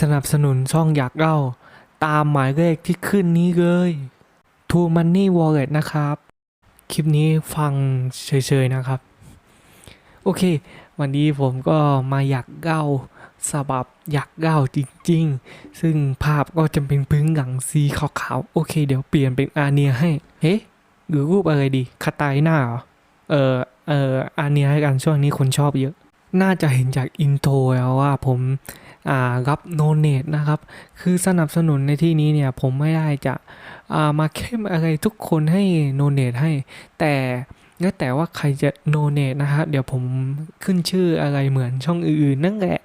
สนับสนุนช่องอยากเล่า ตามหมายเลขที่ขึ้นนี้เลย True Money Wallet นะครับ คลิปนี้ฟังเฉยๆนะครับ โอเค วันนี้ผมก็มาอยากเล่าสบับอยากเล่าจริงๆ ซึ่งภาพก็จะเป็นพื้นหลังสีขาวๆ โอเค เดี๋ยวเปลี่ยนเป็นอาเนียให้ เฮ้หรือรูปอะไรดีคาตายหน้าเหรอ เออเอออาเนียให้กันช่วงนี้คนชอบเยอะ น่าจะเห็นจากอินโทรแล้วว่าผม อ่ารับโนเนตนะครับ คือสนับสนุนในที่นี้เนี่ยผมไม่ได้จะอ่ามาเข้มอะไรทุกคนให้โนเนตให้ แต่แล้วแต่ว่าใครจะโนเนตนะฮะเดี๋ยวผมขึ้นชื่ออะไรเหมือนช่องอื่นๆนั่นแหละ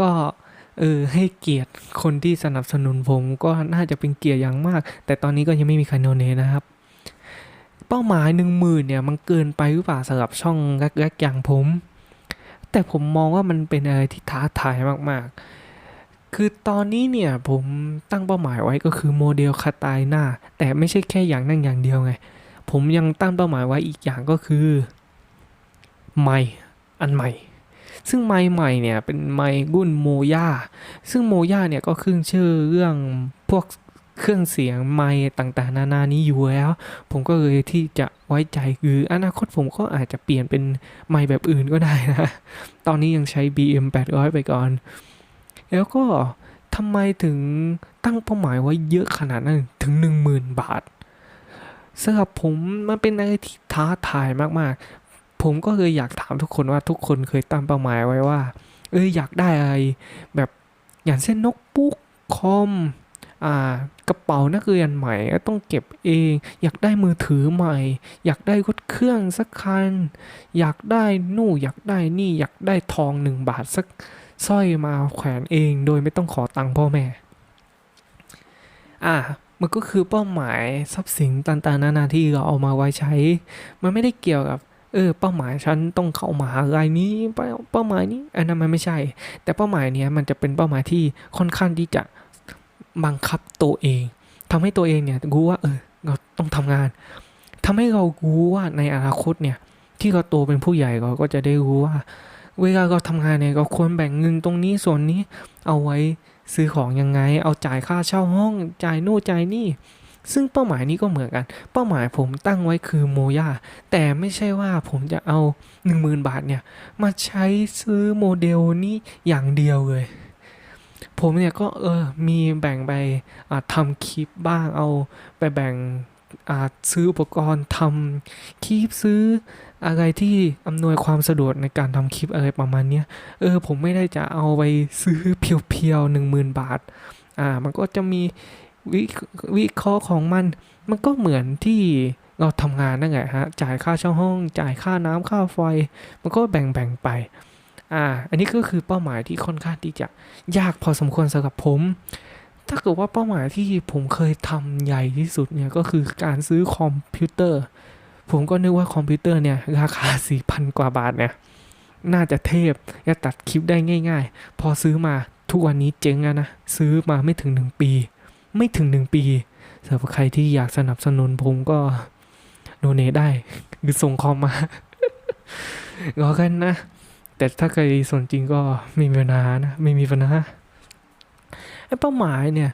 ก็เออให้เกียรติคนที่สนับสนุนผมก็น่าจะเป็นเกียรติอย่างมาก แต่ตอนนี้ก็ยังไม่มีใครโนเนตนะครับเป้าหมายหนึ่งหมื่นเนี่ยมันเกินไปหรือเปล่าสำหรับช่องแรกๆอย่างผม แต่ผมมองว่ามันเป็นอะไรที่ท้าทายมากๆ คือตอนนี้เนี่ยผมตั้งเป้าหมายไว้ก็คือโมเดลคาตายหน้า แต่ไม่ใช่แค่อย่างนั่งอย่างเดียวไง ผมยังตั้งเป้าหมายไว้อีกอย่างก็คือไมค์อันใหม่ ซึ่งไมค์ใหม่เนี่ยเป็นไมค์รุ่นโมย่าซึ่งโมย่าเนี่ยก็ขึ้นชื่อเรื่องพวกเครื่องเสียงไมค์ต่างๆ นานานี้อยู่แล้ว ผมก็เลยที่จะไว้ใจหรืออนาคตผมก็อาจจะเปลี่ยนเป็นไมค์แบบอื่นก็ได้นะ ตอนนี้ยังใช้ BM 800ไปก่อน แล้วก็ทำไมถึงตั้งเป้าหมายไว้เยอะขนาดนั้นถึง 10,000 บาทสำหรับผมมันเป็นอะไรที่ท้าทายมากๆ ผมก็เลยอยากถามทุกคนว่าทุกคนเคยตั้งเป้าหมายไว้ว่า เอออยากได้อะไร แบบอย่างเช่นนกบุ๊กคอมอ่ากระเป๋านักเรียนใหม่ต้องเก็บเอง อยากได้มือถือใหม่ อยากได้รถเครื่องสักคัน อยากได้นู่นอยากได้นี่อยากได้ทองหนึ่งบาทสัก สร้อยมาแขวนเองโดยไม่ต้องขอตังค์พ่อแม่ อ่ามันก็คือเป้าหมายทรัพย์สินต่างๆนานาที่เราเอามาไว้ใช้ มันไม่ได้เกี่ยวกับเออเป้าหมายฉันต้องเข้ามหาลัยนี้เป้าเป้าหมายนี้อันนั้นมันไม่ใช่ แต่เป้าหมายเนี้ยมันจะเป็นเป้าหมายที่ค่อนข้างที่จะบังคับตัวเองทำให้ตัวเองเนี่ยรู้ว่าเออเราต้องทำงานทำให้เรารู้ว่าในอนาคตเนี่ยที่เราโตเป็นผู้ใหญ่เราก็จะได้รู้ว่า เวลาเราทำงานเนี่ยเราควรแบ่งเงินตรงนี้ส่วนนี้ เอาไว้ซื้อของยังไง เอาจ่ายค่าเช่าห้องจ่ายโน่จ่ายนี่ ซึ่งเป้าหมายนี้ก็เหมือนกัน เป้าหมายผมตั้งไว้คือโมยาแต่ไม่ใช่ว่าผมจะเอา 10,000 บาทเนี่ย มาใช้ซื้อโมเดลนี้อย่างเดียวเลยผมเนี่ยก็เออมีแบ่งไปทำคลิปบ้างเอาไปแบ่ง ซื้ออุปกรณ์ทำคลิปซื้ออะไรที่อำนวยความสะดวกในการทำคลิปอะไรประมาณเนี้ยเออผมไม่ได้จะเอาไปซื้อเพียวๆหนึ่งหมื่นบาทอ่ามันก็จะมีวิวิเคราะห์ของมัน มันก็เหมือนที่เราทำงานนั่นแหละฮะจ่ายค่าเช่าห้อง จ่ายค่าน้ำค่าไฟ มันก็แบ่งๆไปอ่าอันนี้ก็คือเป้าหมายที่ค่อนข้างที่จะยากพอสมควรสำหรับผม ถ้าเกิดว่าเป้าหมายที่ผมเคยทำใหญ่ที่สุดเนี่ยก็คือการซื้อคอมพิวเตอร์ ผมก็นึกว่าคอมพิวเตอร์เนี่ยราคา 4,000 กว่าบาทเนี่ยน่าจะเทพจะตัดคลิปได้ง่าย ๆ พอซื้อมาทุกวันนี้เจ๊งอะนะ ซื้อมาไม่ถึง 1 ปี ไม่ถึง 1 ปีสำหรับใครที่อยากสนับสนุนผมก็โดเนทได้หรือส่งคอมมารอกันนะ แต่ถ้าใครสนจริงก็ไม่มีปัญหานะ ไม่มีปัญหา เป้าหมายเนี่ย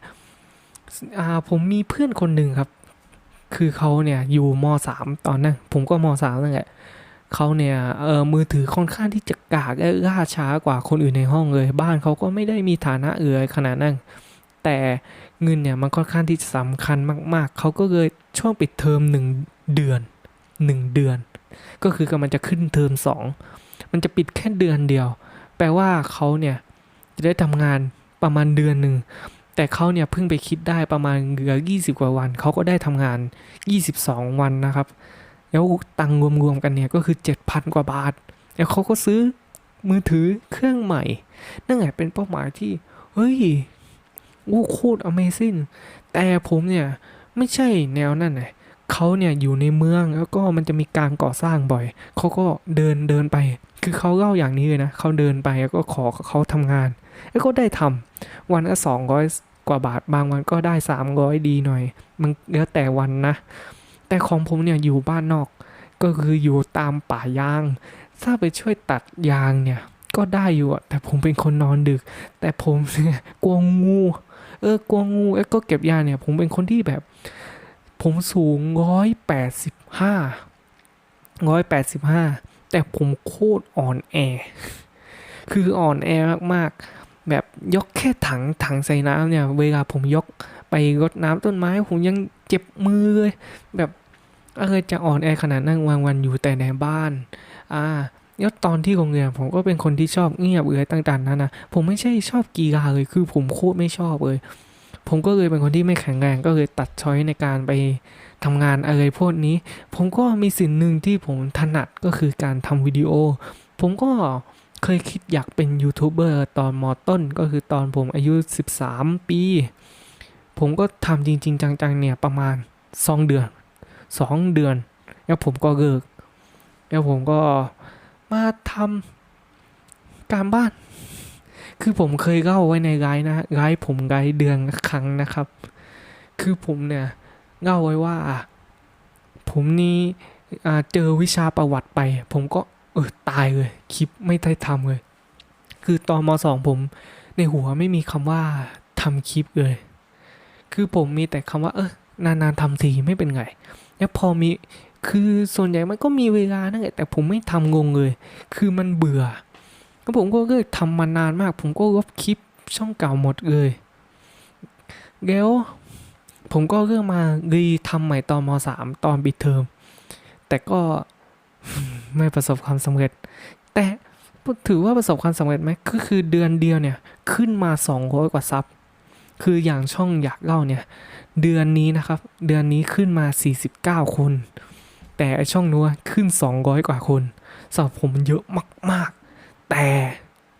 ผมมีเพื่อนคนหนึ่งครับ คือเขาเนี่ยอยู่มสามตอนนั้นผมก็มสามนั่นแหละเขาเนี่ยเออมือถือค่อนข้างที่จะกากและล่าช้ากว่าคนอื่นในห้องเลย บ้านเขาก็ไม่ได้มีฐานะเอือขนาดนั้นแต่เงินเนี่ยมันค่อนข้างที่จะสำคัญมาก ๆ เขาก็เลยช่วงปิดเทอมหนึ่งเดือนหนึ่งเดือน ก็คือกำลังจะขึ้นเทอมสองมันจะปิดแค่เดือนเดียว แปลว่าเขาเนี่ยจะได้ทำงาน ประมาณเดือนหนึ่ง แต่เขาเนี่ยเพิ่งไปคิดได้ประมาณเหลือ20กว่าวัน เขาก็ได้ทำงาน 22 วันนะครับ แล้วตังรวมๆกันเนี่ยก็คือ 7,000 กว่าบาท แล้วเขาก็ซื้อมือถือเครื่องใหม่ นั่นแหละเป็นเป้าหมายที่ เฮ้ยโอ้โคตร Amazing แต่ผมเนี่ยไม่ใช่แนวนั่นไงเขาเนี่ยอยู่ในเมืองแล้วก็มันจะมีการก่อสร้างบ่อย เขาก็เดินเดินไป คือเขาเล่าอย่างนี้เลยนะ เขาเดินไปแล้วก็ขอเขาทำงาน ก็ได้ทำวันละสองร้อยกว่าบาทบางวันก็ได้สามร้อยดีหน่อย มันแล้วแต่วันนะ แต่ของผมเนี่ยอยู่บ้านนอก ก็คืออยู่ตามป่ายาง ถ้าไปช่วยตัดยางเนี่ยก็ได้อยู่อะแต่ผมเป็นคนนอนดึก แต่ผมเนี่ยกลัวงู เออกลัวงูแล้ก็เก็บยาเนี่ย ผมเป็นคนที่แบบ ผมสูงร้อยแปดสิบห้าร้อยแปดสิบห้าแต่ผมโคตรอ่อนแอ คืออ่อนแอมากๆ ยกแค่ถังถังใส่น้ำเนี่ย เวลาผมยกไปรดน้ำต้นไม้ ผมยังเจ็บมือเลยแบบอะไรจะอ่อนแอขนาดนั้นวางวันอยู่แต่ในบ้าน อ่าแล้วตอนที่โรงเรียนผมก็เป็นคนที่ชอบเงียบเอือยต่างๆนั่นนะผมไม่ใช่ชอบกีฬาเลยคือผมโคตรไม่ชอบเลย ผมก็เลยเป็นคนที่ไม่แข็งแรงก็เลยตัดช้อยในการไปทำงานอะไรพวกนี้ ผมก็มีสิ่งหนึ่งที่ผมถนัดก็คือการทำวิดีโอ ผมก็ เคยคิดอยากเป็นยูทูบเบอร์ตอนมอต้น ก็คือตอนผมอายุ 13 ปี ผมก็ทำจริง ๆ จัง ๆ เนี่ยประมาณ 2 เดือน 2 เดือน แล้วผมก็เลิกแล้วผมก็มาทำการบ้าน คือผมเคยเล่าไว้ในไลฟ์นะไลฟ์ผมไลฟ์เดือนครั้งนะครับ คือผมเนี่ยเล่าไว้ว่า ผมนี่เจอวิชาประวัติไป ผมก็ เออตายเลยคลิปไม่ได้ทำเลย คือตอนมสองผม ในหัวไม่มีคำว่าทำคลิปเลย คือผมมีแต่คำว่า เออนานๆทำทีไม่เป็นไง แล้วพอมีคือส่วนใหญ่มันก็มีเวลานั่นแหละแต่ผมไม่ทำงงเลย คือมันเบื่อแล้วผมก็เลิกทำมานานมาก ผมก็ลบคลิปช่องเก่าหมดเลยแล้วผมก็เริ่มมารีทำใหม่ตอนมสามตอนปิดเทอมแต่ก็ ไม่ประสบความสำเร็จ แต่ถือว่าประสบความสำเร็จไหมก็คือเดือนเดียวเนี่ยขึ้นมา200กว่าซับคืออย่างช่องอยากเล่าเนี่ย เดือนนี้นะครับ เดือนนี้ขึ้นมา 49 คน แต่ไอช่องนู้นขึ้น 200 กว่าคนสำหรับผมเยอะมาก ๆ แต่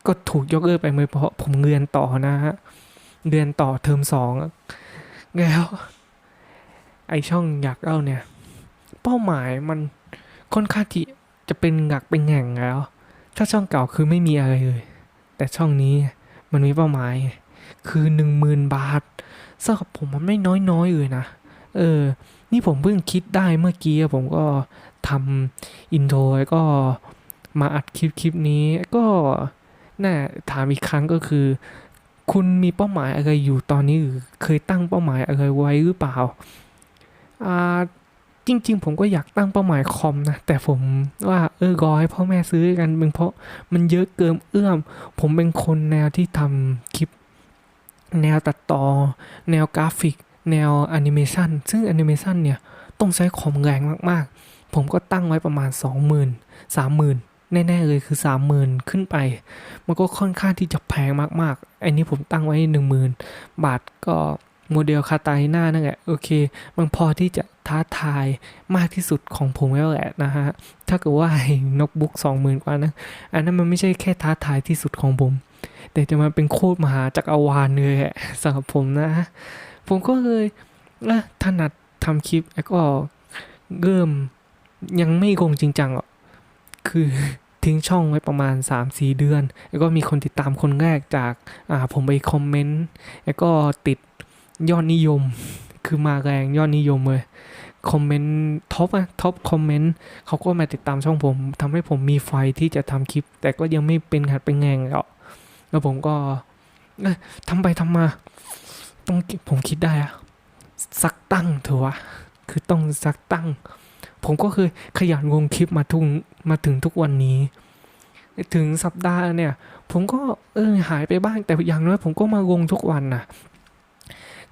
ก็ถูกยกเลิกไปเมื่อเพราะผมเรียนต่อนะฮะเรียนต่อเทอมสองแล้ว ไอช่องอยากเล่าเนี่ย เป้าหมายมันค่อนข้างที่ จะเป็นหลักเป็นแหง่งแล้ว ถ้าช่องเก่าคือไม่มีอะไรเลย แต่ช่องนี้มันมีเป้าหมาย คือหนึ่งหมื่นบาทสำหรับผมมันไม่น้อยๆเลยนะ เออ นี่ผมเพิ่งคิดได้เมื่อกี้ผมก็ทำอินโทรแล้วก็มาอัดคลิปคลิปนี้ก็น่าถามอีกครั้งก็คือ คุณมีเป้าหมายอะไรอยู่ตอนนี้หรือเคยตั้งเป้าหมายอะไรไว้หรือเปล่าอ่า จริง ๆ ผมก็อยากตั้งเป้าหมายคอมนะ แต่ผมว่าเออรอให้พ่อแม่ซื้อกันเป็นเพราะมันเยอะเกินเอื้อม ผมเป็นคนแนวที่ทำคลิป แนวตัดต่อ แนวกราฟิก แนวแอนิเมชันซึ่งแอนิเมชันเนี่ย ต้องใช้คอมแรงมากๆ ผมก็ตั้งไว้ประมาณ 20,000 30,000แน่ ๆ เลยคือ 30,000 ขึ้นไป มันก็ค่อนข้างที่จะแพงมาก ๆ อันนี้ผมตั้งไว้ 10,000 บาทก็ โมเดลคาตาลิน่านั่นแหละโอเค มันพอที่จะท้าทายมากที่สุดของผมแล้วแหละนะฮะ ถ้าเกิดว่าไอ้โนกบุ๊ก20,000กว่านะ อันนั้นมันไม่ใช่แค่ท้าทายที่สุดของผม แต่จะมาเป็นโคตรมหาจักรวาลเลยแหละสำหรับผมนะ ผมก็เลยเอ้อถนัดทำคลิปแล้วก็เริ่มยังไม่ลงจริงจังหรอก คือทิ้งช่องไว้ประมาณ 3-4 เดือน แล้วก็มีคนติดตามคนแรกจาก อ่า ผมไปคอมเมนต์ แล้วก็ติด ยอดนิยม คือมาแรงยอดนิยมเลยคอมเมนต์ท็อปอะท็อปคอมเมนต์เขาก็มาติดตามช่องผมทำให้ผมมีไฟที่จะทำคลิป แต่ก็ยังไม่เป็นหัดเป็นแงงแล้วแล้วผมก็เอ้ยทำไปทำมาต้องผมคิดได้อะสักตั้งเถอะวะคือต้องสักตั้ง ผมก็เคยขยันลงคลิปมาทุงมาถึงทุกวันนี้ ถึงสัปดาห์เนี่ย ผมก็เออหายไปบ้างแต่อย่างน้อยผมก็มาลงทุกวันนะ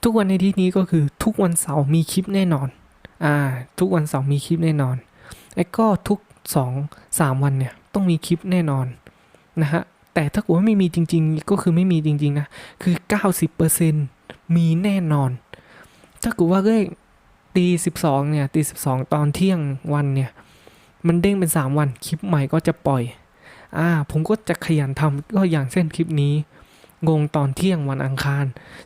ทุกวันในที่นี้ก็คือทุกวันเสาร์มีคลิปแน่นอน อ่า ทุกวันเสาร์มีคลิปแน่นอนแล้วก็ทุกสองสามวันเนี่ยต้องมีคลิปแน่นอนนะฮะ แต่ถ้าเกิดว่าไม่มีจริง ๆ ก็คือไม่มีจริง ๆ นะ คือ 90%มีแน่นอน ถ้าเกิดว่าเลขตี12เนี่ยตี12 ตอนเที่ยงวันเนี่ย มันเด้งเป็น 3 วันคลิปใหม่ก็จะปล่อย อ่า ผมก็จะขยันทำก็อย่างเช่นคลิปนี้ งงตอนเที่ยงวันอังคาร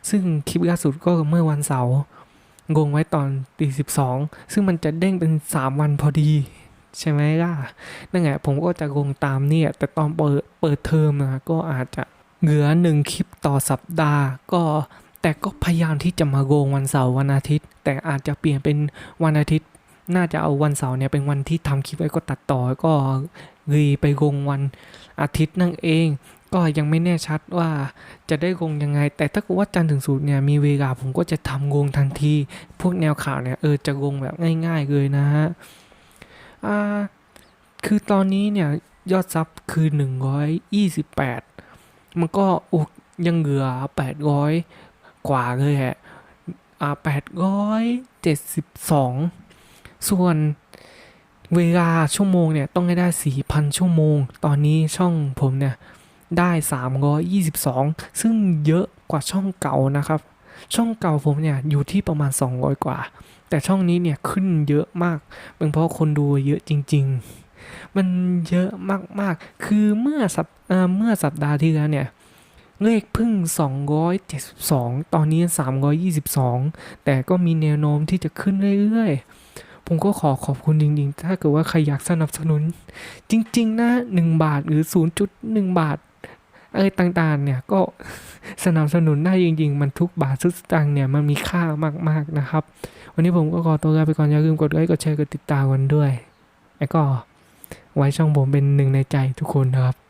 ซึ่งคลิปล่าสุดก็เมื่อวันเสาร์งงไว้ตอนตี12ซึ่งมันจะเด้งเป็น3วันพอดี ใช่ไหมล่ะ นั่นไงผมก็จะลงตามเนี่ย แต่ตอนเปิดเปิดเทอมนะก็อาจจะเหลือหนึ่งคลิปต่อสัปดาห์ ก็แต่ก็พยายามที่จะมาลงวันเสาร์วันอาทิตย์ แต่อาจจะเปลี่ยนเป็นวันอาทิตย์ น่าจะเอาวันเสาร์เนี่ยเป็นวันที่ทำคลิปไว้ก็ตัดต่อก็รีไปลงวันอาทิตย์นั่นเอง ก็ยังไม่แน่ชัดว่าจะได้ลงยังไง แต่ถ้าเกิดว่าจันถึงศุกร์เนี่ยมีเวลาผมก็จะทำลงทันที พวกแนวข่าวเนี่ยเออจะลงแบบง่าย ๆ เลยนะฮะอ่าคือตอนนี้เนี่ยยอดซับคือ 128 มันก็โอ้ยังเหลือ 800 กว่าเลยแหละอ่า872 ส่วนเวลาชั่วโมงเนี่ยต้องให้ได้ 4,000 ชั่วโมง ตอนนี้ช่องผมเนี่ย ได้ 322 ซึ่งเยอะกว่าช่องเก่านะครับ ช่องเก่าผมเนี่ยอยู่ที่ประมาณ 200 กว่า แต่ช่องนี้เนี่ยขึ้นเยอะมากเป็นเพราะคนดูเยอะจริง ๆ มันเยอะมากๆ คือเมื่อสัปเมื่อสัปดาห์ที่แล้วเนี่ยเลขพึ่ง 272 ตอนนี้ 322 แต่ก็มีแนวโน้มที่จะขึ้นเรื่อยๆ ผมก็ขอขอบคุณจริงๆ ถ้าเกิดว่าใครอยากสนับสนุน จริงๆ นะ 1 บาทหรือ 0.1 บาท อะไรต่างๆเนี่ยก็สนับสนุนได้จริง ๆ มันทุกบาททุกสตางค์เนี่ยมันมีค่ามากๆนะครับ วันนี้ผมก็ขอตัวลาไปก่อนอย่าลืมกดไลค์กดแชร์กดติดตามกันด้วย แล้วก็ไว้ช่องผมเป็นหนึ่งในใจทุกคนนะครับ